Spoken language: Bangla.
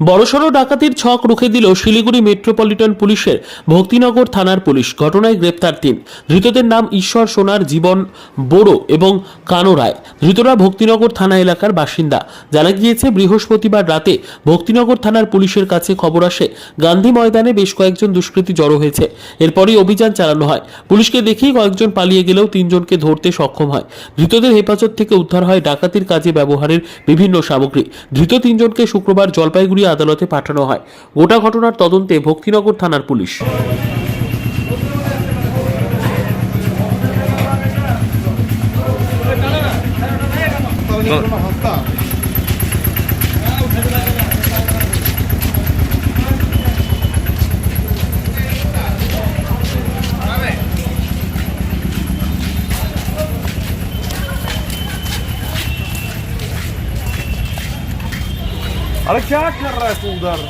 বড়সড় ডাকাতির ছক রুখে দিল শিলিগুড়ি মেট্রোপলিটন পুলিশের ভক্তিনগর থানার পুলিশ। ঘটনায় গ্রেপ্তার তিন। ধৃতদের নাম ঈশ্বর সোনার জীবন বোড়ো এবং কানো রায়। ধৃতরা ভক্তিনগর থানা এলাকার বাসিন্দা। জানা গিয়েছে, বৃহস্পতিবার রাতে ভক্তিনগর থানার পুলিশের কাছে খবর আসে, গান্ধী ময়দানে বেশ কয়েকজন দুষ্কৃতী জড়ো হয়েছে। এরপরই অভিযান চালানো হয়। পুলিশকে দেখেই কয়েকজন পালিয়ে গেলেও তিনজনকে ধরতে সক্ষম হয়। ধৃতদের হেফাজত থেকে উদ্ধার হয় ডাকাতির কাজে ব্যবহারের বিভিন্ন সামগ্রী। ধৃত তিনজনকে শুক্রবার জলপাইগুড়ি আদালতে পাঠানো হয়। গোটা ঘটনার তদন্তে ভক্তিনগর থানার পুলিশ। अरे क्या कर रहा है तू उधर